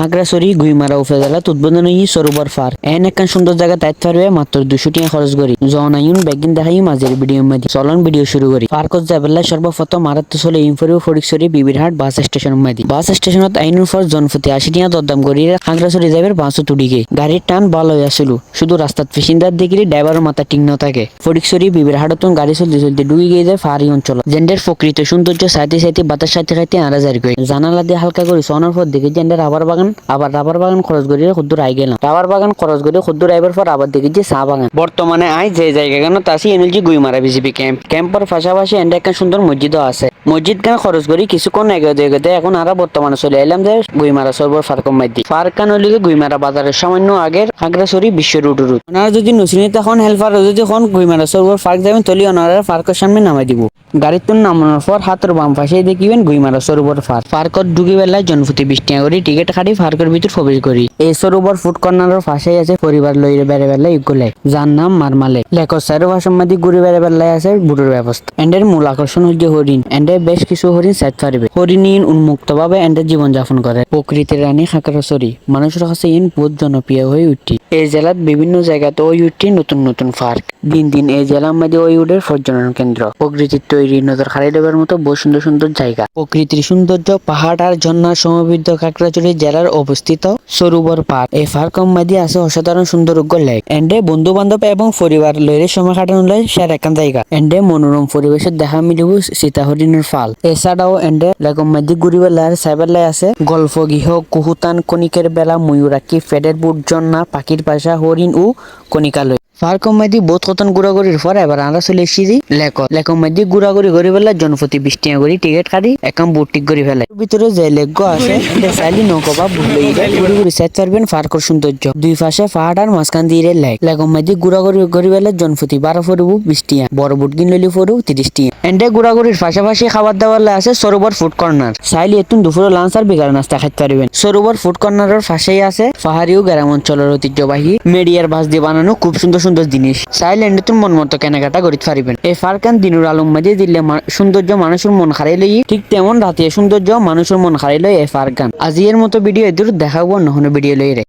খাগড়াছড়ি গুইমারা উপজেলা উদ্বোধনী সরোবর fur N একখান সুন্দর জায়গা তাইত পারবে মাত্র দুশো টাকা খরচ করি জন আইন বেগিন দেখাই মাঝের ভিডিও মধ্যে চলন ভিডিও শুরু করি পার্কত যাবেলা সর্বপ্রথম মারাত্ম চলে ইনফরিও ফরিকছড়ি বিবিরহাট বাস স্টেশন মধ্যে বাস স্টেশনত আইনুর ফর জনফতি আশি টাকা দরদাম করি খাগড়াছড়ি যাবের বাসও তুড়িগে গাড়ির টান ভালো আসিল শুধু রাস্তাত পেসেঞ্জার দেখিলে ড্রাইভারের মাথা ঠিক ন থাকে ফরিকছড়ি বিবিরহাটতন গাড়ি চলতে চলতে ডুবি গিয়ে যায় ফারি অঞ্চল জেন্ডের প্রকৃত সৌন্দর্য সাইতে সাইতে বাতাস সাইতে খাইতে আরা করে জানালা দিয়ে হালকা করে সোনার পর দেখি জেন্ডের রাবার বাগান আবার রাবার বাগান খরচ করিয়ে খুদ্দুর আই গেলাম। রাবার বাগান খরচ করিয়ে খুদ্দুর আইবার পর আবার দেখি যে চা বাগান। বর্তমানে আই যে জায়গা কেন তাসি এনএলজি গুইমারা বিজেপি ক্যাম্প ক্যাম্পের পাশাপাশি এন্ড একটা সুন্দর মসজিদও আছে। মসজিদ গান খরচ করি কিছুক্ষণ এগোতে এগোতে এখন আরও বর্তমানে চলে এলাম যে গুইমারা সরবর ফারকম মাইদি ফারকান হলিকে গুইমারা বাজারের সামান্য আগের খাগড়াছড়ি বিশ্ব রুট রুট ওনারা যদি নসিনী তখন হেল্পার যদি এখন গুইমারা সরবর ফার্ক যাবেন তলি ওনারা ফার্কের সামনে নামাই দিব। গাড়ির তুন নামানোর পর হাতের বাম পাশে দেখিবেন গুইমারা সরোবর ফার্ক ফার্কত ঢুকি বেলায় জনপ্রতি বিশ টাকা করে টিকিট কাটি ফার্কের ভিতর প্রবেশ করি এই সরোবর ফুড কর্নারের পাশেই আছে পরিবার লইরে বেড়ে বেলায় ইগুলে যার নাম মারমালে লেখক সাইরো ভাষার মধ্যে ঘুরে বেড়ে বেলায় আছে বুড়োর ব্যবস্থা এন্ডের মূল আকর্ষণ হচ্ছে হরিণ এন্ডে বেশ কিছু হরিণ সেট পারবে হরিণ ইন উন্মুক্ত ভাবে এন্ডের জীবন যাপন করে প্রকৃতির রানী খাকারসরি মানুষের কাছে ইন বহুত জনপ্রিয় হয়ে উঠি এই জেলার বিভিন্ন জায়গাতে ওই উঠি নতুন নতুন পার্ক। দিন দিন এই জেলার মধ্যে ওই উডের পর্যটন কেন্দ্র। প্রকৃতির তৈরি নজর দেবার মতো বহু সুন্দর সুন্দর জায়গা। প্রকৃতির সৌন্দর্য, পাহাড় আর ঝর্ণার সমবৃদ্ধ কাকড়াচুরি জেলার অবস্থিত সরোবর পার্ক। এই পার্কের মধ্যে আছে অসাধারণ সুন্দর লেক। এন্ডে বন্ধু বান্ধব এবং পরিবার লইরে সময় কাটানো লয় সের একান জায়গা। এন্ডে মনোরম পরিবেশের দেখা মিলিব সীতা হরিণের ফাল। এছাড়াও এন্ডে লেগম মধ্যে ঘুরিবার লাইর সাইবার লাই আছে গল্প গৃহ, কুহুতান কণিকের বেলা, ময়ূরাক্ষী, ফেডের বুট, ঝর্ণা পাখির পাশা হরিণ ও কণিকালয় পার্কের মধ্যে বোধ কতন ঘোরাঘুরির পর এবার আমরা চলে এসেছি লেক লেকের মধ্যে ঘোরাঘুরি করে ফেলা জনপ্রতি বিশ করে টিকিট কাটি একাম বুট টিক করে ফেলে ভিতরে যে লেক আছে চাইলে নৌকা বা লইয়ে ঘুরে ঘুরে সেট পারবেন পার্কের সৌন্দর্য দুই পাশে পাহাড় আর মাঝখান দিয়ে লেক লেকের মধ্যে ঘোরাঘুরি করে ফেলে জনপ্রতি বারো ফরবু বিশ টাকা বড় বুট কিন লইলে ফরু তিরিশ এন্ডে ঘোরাঘুরির পাশাপাশি খাবার দাবার আছে সরোবর ফুড কর্নার চাইলে এতুন দুপুরে লাঞ্চ আর বিকাল নাস্তা খাইতে পারবেন। সরোবর ফুড কর্নারের পাশেই আছে পাহাড়ি ও গ্রাম অঞ্চলের ঐতিহ্যবাহী মেডিয়ার বাস দিয়ে বানানো খুব সুন্দর সুন্দর জিনিস। সাইল্যান্ডে তুমি মন মতো কেনাকাটা করিতে পারিবেন। এই ফারকান দিনুর আলম মাঝে দিলে সৌন্দর্য মানুষের মন হারাই লই ঠিক তেমন রাতে সৌন্দর্য মানুষের মন হারাই লই এই ফারকান। আজি এর মতো ভিডিও এদুর দেখাবো নহনো ভিডিও লই রে